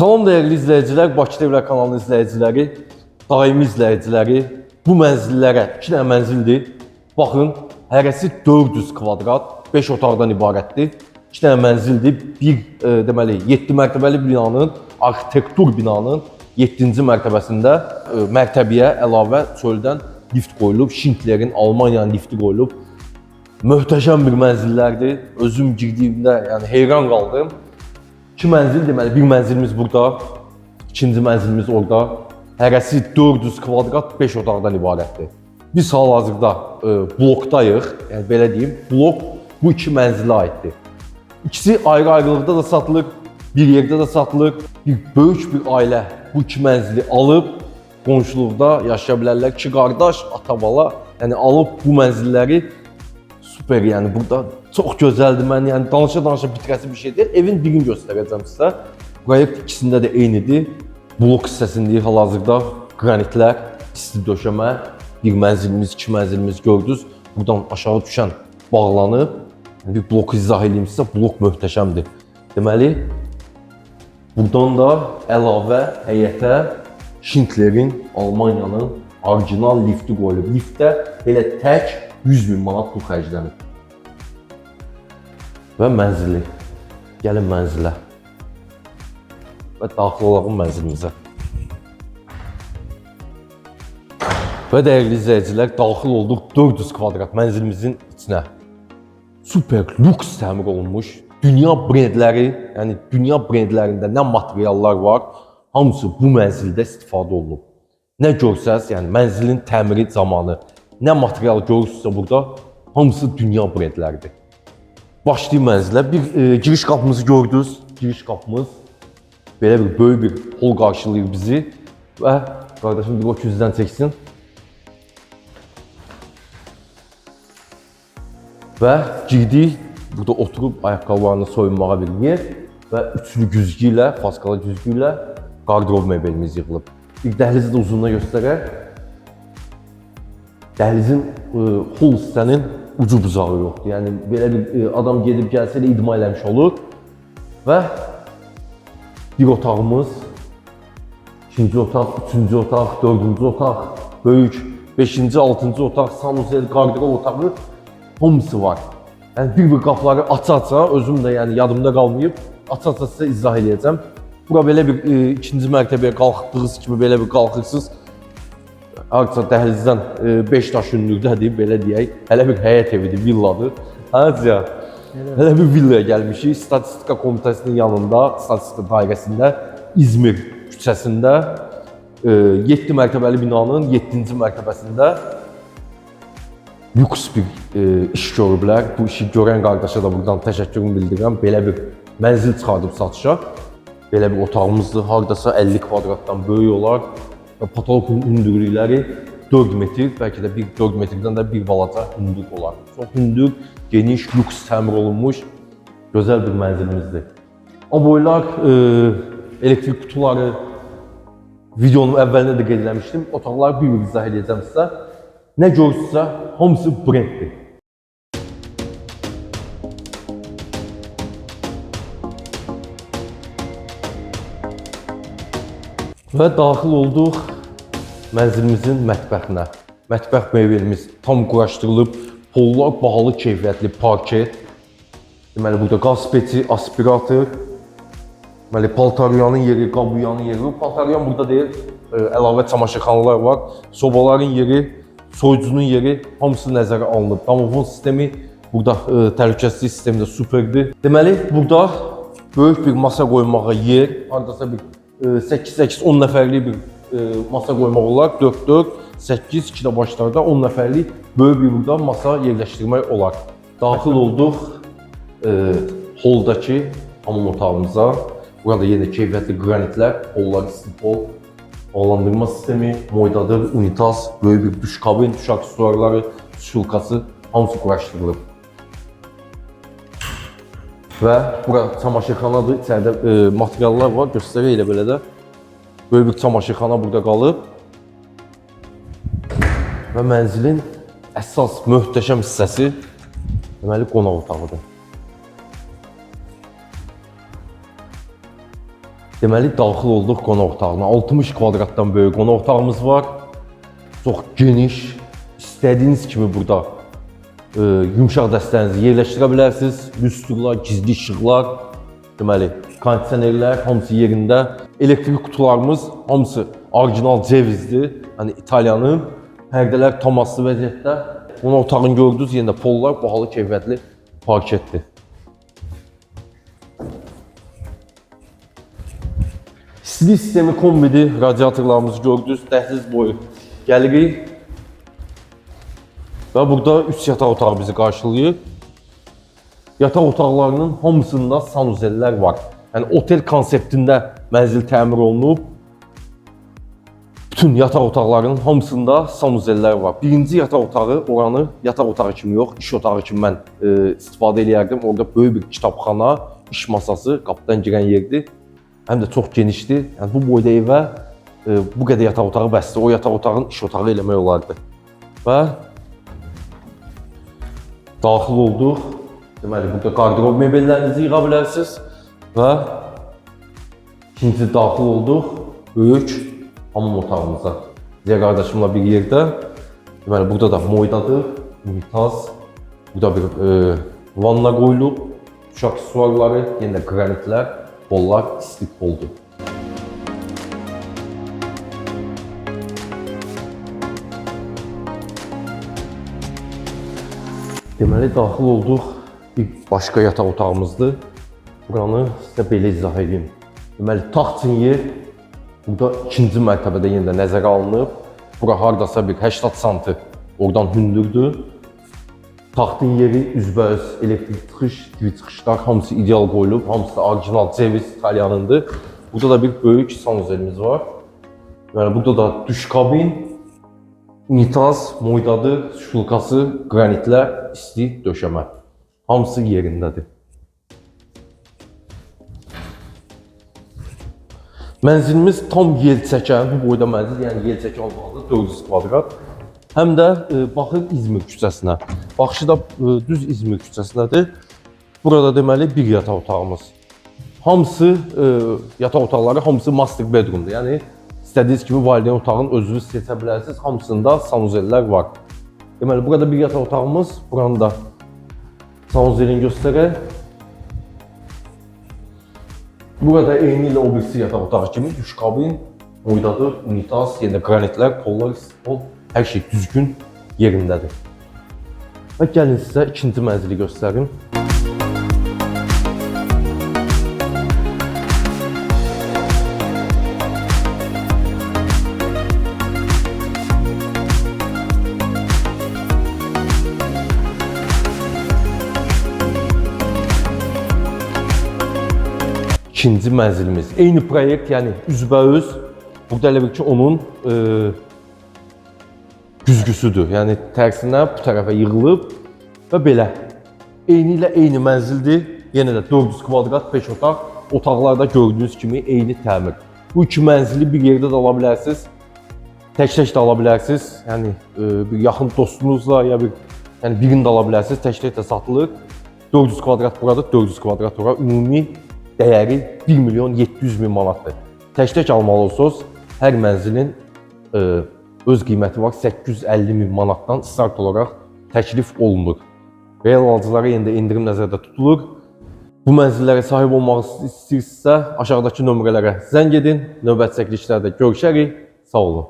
Salam dəyərli izləyicilər, Bakı TV kanalının izləyiciləri, daimi izləyiciləri. Bu mənzillərə 2 dənə mənzildir. Baxın, hərəsi 400 kvadrat, 5 otaqdan ibarətdir. 2 dənə mənzildir. Bir e, deməli 7 mərtəbəli binanın, arxitektur binanın 7-ci mərtəbəsində e, mərtəbəyə əlavə çöldən lift qoyulub, Schindlerin Almaniyanın lifti qoyulub. Möhtəşəm bir mənzillərdir. Özüm girdiyimdə yəni heyran qaldım. İki mənzil deməli, bir mənzilimiz burada, ikinci mənzilimiz orada. Hərəsi 400 kvadrat 5 otaqdan ibarətdir. Biz hal-hazırda e, blokdayıq. Yəni belə deyim, blok bu iki mənzilə aiddir. İkisi ayrı-ayrılıqda da satılır, bir yerdə də satılır. Bir böyük bir ailə bu iki mənzili alıb qonşuluqda yaşaya bilərlər. İki qardaş, ata-bala, yəni alıb bu mənzilləri super yəni burada çox gözəldir. Mən yəni danışa-danışa bitirəsi bir şey deyil. Evin birini göstərəcəm sizə. Proyekt ikisində də eynidir. Blok hissəsində hal-hazırda qranitlər, isti döşəmə, bir mənzilimiz, iki mənzilimiz gördünüz. Buradan aşağı düşən bağlanıb. Bir bloku izah edeyim sizə. Blok möhtəşəmdir. Deməli, buradan da əlavə həyətə Schindlerin Almaniyanın orijinal lifti qoyulub. Liftdə belə tək 100 min manat pul xərclənib. Və mənzili. Gəlin mənzilə. Və daxil olaq mənzilimizə. Və dəyərli izləyicilər, daxil olduq 400 kvadrat mənzilimizin içinə. Super lüks təmir olunmuş, dünya brendləri, yəni dünya brendlərində nə materiallar var, hamısı bu mənzildə istifadə olunub. Nə görsəz, yəni mənzilin təmiri zamanı nə material görürsünüzsə burada, hamısı dünya brendləridir. Başlayım mənzilə. Bir e, giriş qapımızı gördünüz. Giriş qapımız belə bir böyük bir hol qarşılayır bizi və qardaşım bir o küzdən çəksin. Və burada oturub ayaqqabılarını soyunmağa bir yer və üçlü güzgü ilə, faskalı güzgü ilə qardırob mebelimiz yığılıb. Bir dəhlizi də uzunluğuna göstərək. Dəhlizin e, hol hissənin ucu bucağı yoxdur. Yəni belə bir e, adam gedib gəlsə elə idman eləmiş olur. Və bir otağımız, ikinci otaq, üçüncü otaq, dördüncü otaq, böyük, beşinci, altıncı otaq, sanuzel, qardırob otağı hamısı var. Yəni bir-bir qapıları aça-aça, özüm də yəni yadımda qalmayıb, aça-aça sizə izah edəcəm. Bura belə bir e, ikinci mərtəbəyə qalxdığınız kimi belə bir qalxırsınız. Hardasa dəhlizdən 5 daş hündürlükdədir, belə deyək. Hələ bir həyət evidir, villadır. Həcə. Hələ bir villaya gəlmişik. Statistika komitəsinin yanında, statistika dairəsində İzmir küçəsində 7 mərtəbəli binanın 7-ci mərtəbəsində lüks bir e, iş görüblər. Bu işi görən qardaşa da buradan təşəkkürümü bildirirəm. Belə bir mənzil çıxardıb satışa. Belə bir otağımızdır. Hardasa 50 kvadratdan böyük olar. Və patologun hündürlükləri 4 metr, bəlkə də bir 4 metrdən də bir balaca hündür olar. Çox hündür, geniş, lüks təmir olunmuş gözəl bir mənzilimizdir. Aboylar, e, elektrik kutuları videonun əvvəlində də qeyd eləmişdim. Bir-bir izah edəcəm sizə. Nə görürsünüzsə, hamısı brenddir. Və daxil olduq mənzilimizin mətbəxinə. Mətbəx mebelimiz tam quraşdırılıb, pollar bahalı keyfiyyətli parket. Deməli burada qaz peçi, aspirator, deməli paltaryanın yeri, qabuyanın yeri. Paltaryan burada deyil, ə, əlavə çamaşırxanalar var. Sobaların yeri, soyucunun yeri hamısı nəzərə alınıb. Domofon sistemi burada ə, təhlükəsizlik sistemi də superdir. Deməli burada böyük bir masa qoymağa yer, hardasa bir 8-8-10 nəfərlik bir e, masa qoymaq olar. 4-4, 8, 2 də başlarda 10 nəfərlik böyük bir burada masa yerləşdirmək olar. Daxil olduq e, holdakı hamam otağımıza. Burada yenə keyfiyyətli qranitlər, hollar istipol, havalandırma sistemi, moydadır, unitaz, böyük bir duş kabin, duş aksesuarları, şulkası hamısı quraşdırılıb. Və bura çamaşırxanadır. İçəridə e, materiallar var. Göstərək elə belə də. Böyük bir çamaşırxana burada qalıb. Və mənzilin əsas möhtəşəm hissəsi deməli qonaq otağıdır. Deməli daxil olduq qonaq otağına. 60 kvadratdan böyük qonaq otağımız var. Çox geniş. İstədiyiniz kimi burada e, yumşaq dəstənizi yerləşdirə bilərsiniz. Lüstrlar, gizli işıqlar, deməli kondisionerlər hamısı yerində. Elektrik qutularımız hamısı orijinal cevizdir. Hani İtalyanın pərdələr tomaslı vəziyyətdə. Qonaq otağını gördünüz, yenə pollar bahalı keyfiyyətli parketdir. İstilik sistemi kombidi radiatorlarımızı gördünüz. Dəhliz boyu gəlirik. Və burada 3 yataq otağı bizi qarşılayır. Yataq otaqlarının hamısında sanuzellər var. Yəni otel konseptində mənzil təmir olunub. Bütün yataq otaqlarının hamısında sanuzellər var. Birinci yataq otağı oranı yataq otağı kimi yox, iş otağı kimi mən e, istifadə eləyərdim. Orada böyük bir kitabxana, iş masası, qapıdan girən yerdir. Həm də çox genişdir. Yəni bu boyda evə e, bu qədər yataq otağı bəsdir. O yataq otağın iş otağı eləmək olardı. Və daxil olduq. Deməli, burada qardırob mebellərinizi yığa bilərsiniz və ikinci daxil olduq böyük hamam otağımıza. Ziya qardaşımla bir yerdə. Deməli, burada da moydadır, mümtaz. Burada bir e, vanna qoyulub, uşaq aksesuarları, yenə də qranitlər, pollar, istik poldur. Deməli daxil olduq bir başqa yataq otağımızdır. Buranı sizə belə izah edeyim. Deməli taxtın yer burada ikinci mərtəbədə yenə də nəzərə alınıb. Bura hardasa bir 80 sm oradan hündürdür. Taxtın yeri üzbəüz elektrik çıxış, grid çıxışlar hamısı ideal qoyulub, hamısı da orijinal ceviz İtalyanındır. Burada da bir böyük sanuzelimiz var. Yəni burada da duş kabin, unitaz, moydadır, şulkası, qranitlər, isti döşəmə. Hamısı yerindədir. Mənzilimiz tam yel çəkən, bu boyda mənzil, yəni yel çəkən olmalıdır, 400 kvadrat. Həm də e, baxır İzmir küçəsinə. Baxışı da e, düz İzmir küçəsindədir. Burada deməli bir yataq otağımız. Hamısı e, yataq otaqları hamısı master bedroomdur. Yəni istədiyiniz kimi valideyn otağının özünüz seçə bilərsiniz. Hamısında sanuzellər var. Deməli burada bir yataq otağımız, buranı da sanuzelini göstərək. Burada eyni ilə o birisi yataq otağı kimi duş kabin, moydadır, unitaz, yenə qranitlər, pollar, pol, hər şey düzgün yerindədir. Və gəlin sizə ikinci mənzili göstərim. İkinci mənzilimiz. Eyni proyekt, yəni üzbəüz. Burada elə bil ki, onun e, güzgüsüdür. Yəni tərsinə bu tərəfə yığılıb və belə. Eyni ilə eyni mənzildir. Yenə də 400 kvadrat 5 otaq. Otaqlarda gördüyünüz kimi eyni təmir. Bu iki mənzili bir yerdə də ala bilərsiniz. Tək-tək də ala bilərsiniz. Yəni e, bir yaxın dostunuzla ya bir yəni birini də ala bilərsiniz. Tək-tək də satılır. 400 kvadrat burada, 400 kvadrat ora. Ümumi dəyəri 1 milyon 700 min manatdır. Tək-tək almalı olsanız, hər mənzilin e, öz qiyməti var 850 min manatdan start olaraq təklif olunur. Real alıcılara yenə də endirim nəzərdə tutulur. Bu mənzillərə sahib olmaq istəyirsinizsə, aşağıdakı nömrələrə zəng edin. Növbəti çəkilişlərdə görüşərik. Sağ olun.